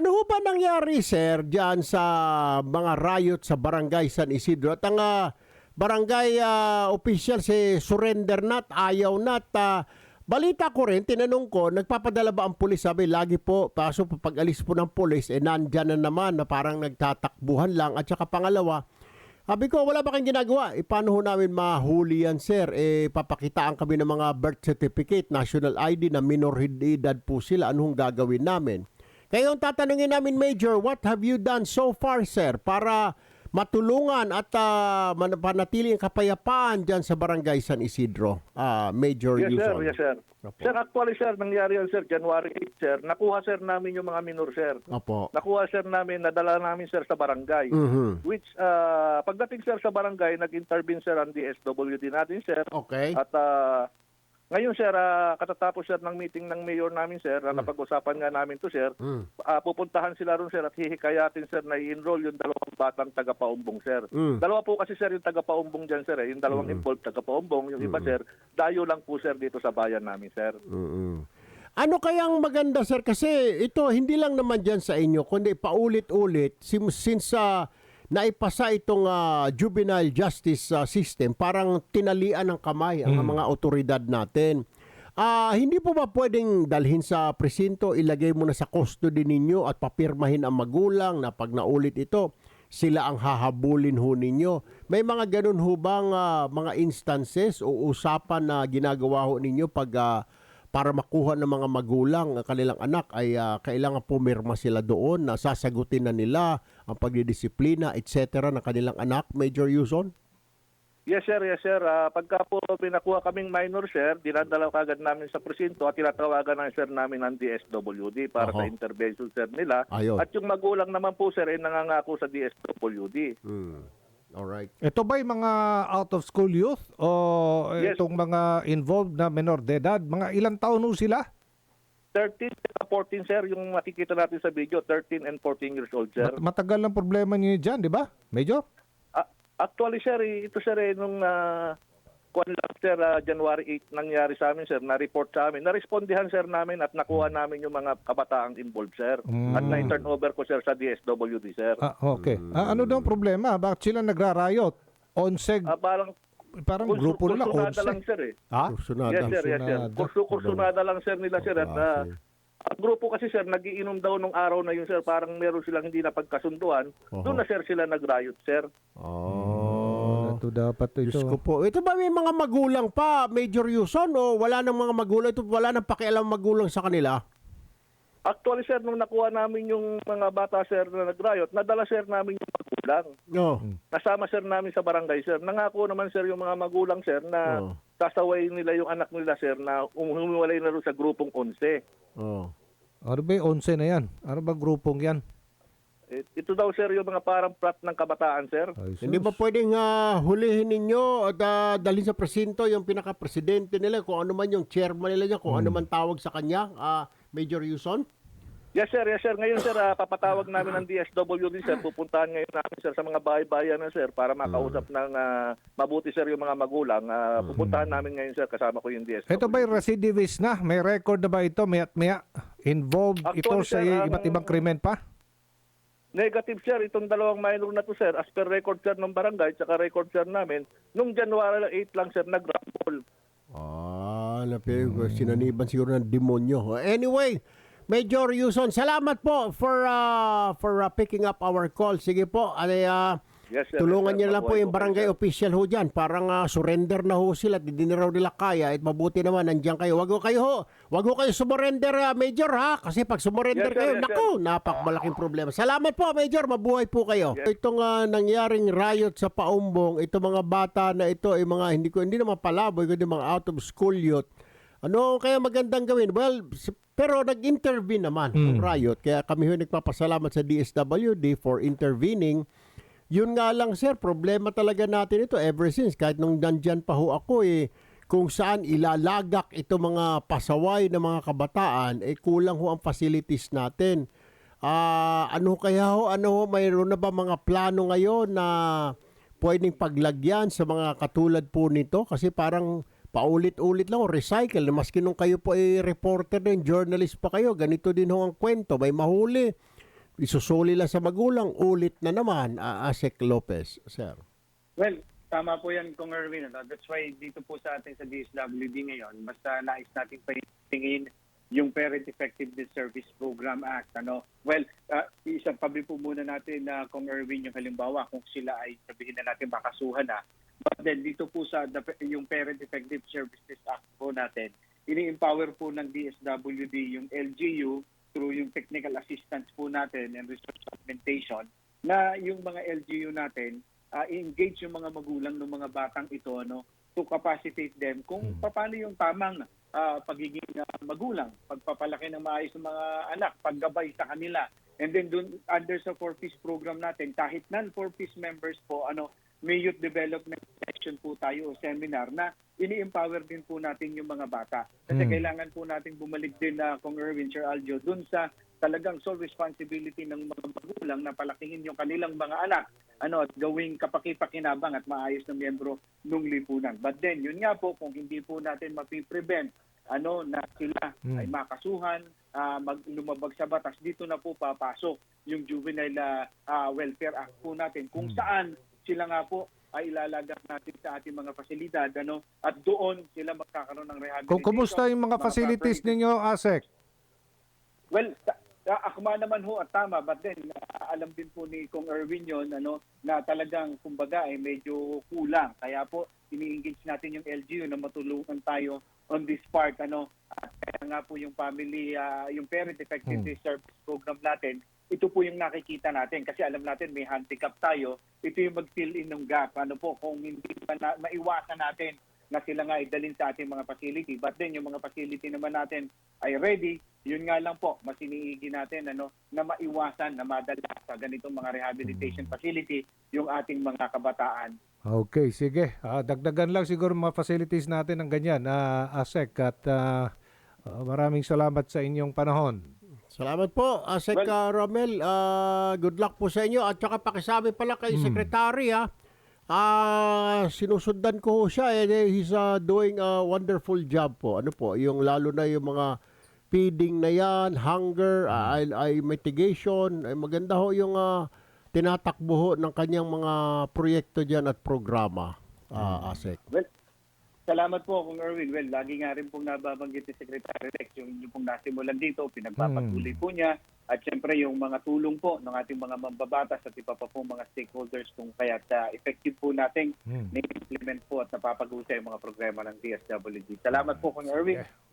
Ano ho ba nangyari, sir, dyan sa mga riot sa barangay San Isidro? At ang ah, barangay ah, official si surrender nat, ayaw nat. ah, balita ko rin, tinanong ko, nagpapadala ba ang pulis? Sabi, lagi po, paso pag alis po ng pulis, eh nandyan na naman na parang nagtatakbuhan lang. At saka pangalawa, sabi ko, wala ba kayong ginagawa? E, paano ho namin mahuli yan, sir? E, papakitaan kami ng mga birth certificate, national ID na minor edad po sila. Anong gagawin namin? Kaya yung tatanungin namin, Major, what have you done so far, sir, para matulungan at uh, manatili ang kapayapaan dyan sa barangay San Isidro, ah, Major Yes, sir. Yuzon? Yes, sir. Opo. Sir, actually, sir, nangyari yan, sir, January 8, sir. Nakuha, sir, namin yung mga minor, sir. Opo. Nakuha, sir, namin, nadala namin, sir, sa barangay. Mhm. Which, ah, pagdating, sir, sa barangay, nag-intervene, sir, ang DSWD natin, sir. Okay. At ah, ngayon, sir, ah, katatapos, sir, ng meeting ng mayor namin, sir, na napag-usapan nga namin to, sir, Mm. ah, pupuntahan sila ron, sir, at hihikayatin, sir, na i-enroll yung dalawang batang taga-paumbong, sir. Mm. Dalawa po kasi, sir, yung taga-paumbong dyan, sir. Eh. Yung dalawang involved taga-paumbong. Yung iba, sir, dayo lang po, sir, dito sa bayan namin, sir. Mm-mm. Ano kayang maganda sir kasi ito hindi lang naman diyan sa inyo kundi paulit-ulit since ah, naipasa itong ah, juvenile justice ah, system parang tinalian ng kamay ang mga otoridad natin. Ah, hindi po ba pwedeng dalhin sa presinto, ilagay mo na sa custody ninyo at papirmahin ang magulang na pag naulit ito, sila ang hahabulin ho ninyo. May mga ganun ho bang ah, mga instances o usapan na ginagawa ho ninyo pag ah, para makuha ng mga magulang ang kanilang anak ay ah, kailangan pumirma sila doon na sasagutin na nila ang pagdidisiplina etc. ng kanilang anak, Major Yuzon? Yes, sir. Yes, sir. Ah, pagka po pinakuha kaming minor, sir, dinadala kagad namin sa presinto at tinatawagan ng sir namin ng DSWD para Aha. sa intervention, sir, nila. Ayun. At yung magulang naman po, sir, ay nangangako sa DSWD. Hmm. Alright. Ito ba yung mga out of school youth o Yes. itong mga involved na menor de edad? Mga ilang taon ho sila? 13 at 14, sir, yung makikita natin sa video, 13 and 14 years old, sir. Mat- matagal lang problema niyo dyan, di ba? Medyo? Ah, actually, sir, eh, ito, sir, eh, nung uh, kuwan lang, sir, ah, January 8 nangyari sa amin, sir, na-report sa amin. Na-respondihan, sir, namin at nakuha namin yung mga kabataang involved, sir. At na-turn over ko, sir, sa DSWD, sir. Ah, okay. Ah, ano daw ang problema? Bakit sila nagrarayot? Onseg, Ah, parang parang kursu- grupo nila, kursunada lang, Onseg. sir, eh. Ha? Kursunada. Yes, sir, yes, sir. Kursu, kursunada lang, sir, nila, sir. At ah, Okay. ang grupo kasi, sir, nagiinom daw nung araw na yun, sir. Parang meron silang hindi napagkasunduan. Oho. Doon na, sir, sila nag-riot, sir. Oh. Ito dapat ito. Diyos ko po. Ito ba may mga magulang pa, Major Yuzon, o wala nang mga magulang? Ito wala nang pakialam magulang sa kanila? Actually, sir, nung nakuha namin yung mga bata, sir, na nag-riot, nadala, sir, namin yung magulang. No. Nasama, sir, namin sa barangay, sir. Nangako naman, sir, yung mga magulang, sir, na Oh. sasaway nila yung anak nila, sir, na umuhiwalay na rin sa grupong 11. Oh. Ano ba yung 11 na yan? Ano ba grupong yan? Eh, Ito daw, sir, yung mga parang plat ng kabataan, sir. Ay, sus. Hindi ba pwedeng ah, hulihin ninyo at ah, dalhin sa presinto yung pinaka-presidente nila, kung ano man yung chairman nila niya, kung ano man tawag sa kanya, ah, Major Yuzon? Yes, sir. Yes, sir. Ngayon, sir, ah, papatawag namin ng DSWD, sir. Pupuntahan ngayon namin, sir, sa mga bahay-bayan na, sir, para makausap ng ah, mabuti, sir, yung mga magulang. Ah, pupuntahan namin ngayon, sir, kasama ko yung DSWD. Ito ba yung recidivist na? May record na ba ito? May at maya? Involved ito Actually, sa sir, ang- iba't ibang krimen pa? Negative, sir. Itong dalawang minor na to, sir, as per record, sir, ng barangay, tsaka record, sir, namin, nung January 8 lang, sir, nag-rumble. Ah, napili ko. Sinaniban siguro ng demonyo. Anyway, Major Yuzon, salamat po for uh, for uh, picking up our call. Sige po, ay, uh, Yes, sir. tulungan niyo lang po yung barangay official ho dyan. Parang uh, surrender na ho sila. at Hindi na raw nila kaya. At mabuti naman, nandiyan kayo. Wag ho kayo ho. Wag ho kayo sumurrender, uh, Major, ha? Kasi pag sumurrender Yes, sir. kayo, Yes, naku, napakmalaking problema. Salamat po, Major. Mabuhay po kayo. Yes. Itong uh, nangyaring riot sa Paumbong, ito mga bata na ito ay mga hindi ko hindi naman palaboy kundi mga out of school youth. Ano kaya magandang gawin? Well, pero nag-intervene naman ang riot. Kaya kami ho nagpapasalamat sa DSWD for intervening. Yun nga lang sir, problema talaga natin ito ever since. Kahit nung nandyan pa ho ako eh, kung saan ilalagak ito mga pasaway ng mga kabataan, eh kulang ho ang facilities natin. Ah, ano kaya ho, ano ho, mayroon na ba mga plano ngayon na pwedeng paglagyan sa mga katulad po nito? Kasi parang paulit-ulit lang, o recycle. Maski nung kayo po ay reporter din, journalist pa kayo, ganito din ho ang kwento. May mahuli. Isusuli lang sa magulang, ulit na naman, uh, Asek Lopez, sir. Well, tama po yan, Kong Erwin. Ano? That's why dito po sa atin sa DSWD ngayon, basta nais natin patingin yung Parent Effectiveness Service Program Act. Ano? Well, uh, isang pabi po muna natin na Kong Erwin yung halimbawa kung sila ay sabihin na natin makasuhan na. But then dito po sa the, yung Parent Effective Services Act po natin, ini-empower po ng DSWD yung LGU through yung technical assistance po natin and resource augmentation na yung mga LGU natin uh, engage yung mga magulang ng mga batang ito ano to capacitate them kung paano yung tamang ah, pagiging ah, magulang, pagpapalaki ng maayos ng mga anak, paggabay sa kanila. And then dun, under sa four piece program natin, kahit non four piece members po, ano, may youth development session po tayo o seminar na ini-empower din po natin yung mga bata. Kasi Mm. kailangan po nating bumalik din na kung Erwin Sir Aljo dun sa talagang sole responsibility ng mga magulang na palakihin yung kanilang mga anak ano at gawing kapakipakinabang at maayos na miyembro ng lipunan. But then, yun nga po, kung hindi po natin mapiprevent ano na sila Hmm. ay makasuhan, ah, mag lumabag sa batas, dito na po papasok yung Juvenile ah, Welfare Act po natin kung saan sila nga po ay ilalagak natin sa ating mga pasilidad ano at doon sila magkakaroon ng rehabilitation. Kung kumusta yung mga facilities proper- ninyo, Asek? Well, sa, sa akma naman ho at tama, but then ah, alam din po ni Kong Erwin yon ano, na talagang kumbaga ay medyo kulang. Kaya po ini-engage natin yung LGU na matulungan tayo on this part ano. At kaya nga po yung family ah, yung parent effectiveness service program natin, ito po yung nakikita natin kasi alam natin may handicap tayo. Ito yung mag-fill in ng gap. Ano po kung hindi pa na, maiwasan natin na sila nga idalin sa ating mga facility. But then yung mga facility naman natin ay ready. Yun nga lang po, mas iniigi natin ano, na maiwasan na madala sa ganitong mga rehabilitation facility yung ating mga kabataan. Okay, sige. Ah, dagdagan lang siguro mga facilities natin ng ganyan, ah, Asek. At ah, ah, maraming salamat sa inyong panahon. Salamat po, Asek Well- ah, Romel. Ah, good luck po sa inyo. At saka pakisabi pala kay Hmm. Secretary, ha. Ah, sinusundan ko siya. Eh, he's ah, doing a wonderful job po. Ano po, yung lalo na yung mga feeding na yan, hunger, ah, ay, ay mitigation. Ay maganda ho yung ah, tinatakbo ho ng kanyang mga proyekto dyan at programa, ah, Asek. Well, salamat po kung Erwin. Well, lagi nga rin pong nababanggit ni Secretary Rex yung, yung pong nasimulan dito, pinagpapatuloy po niya. At syempre yung mga tulong po ng ating mga mambabatas at iba pa po mga stakeholders kung kaya sa effective po nating Hmm. na-implement po at napapag-usay yung mga programa ng DSWD. Salamat po kung Erwin. Okay.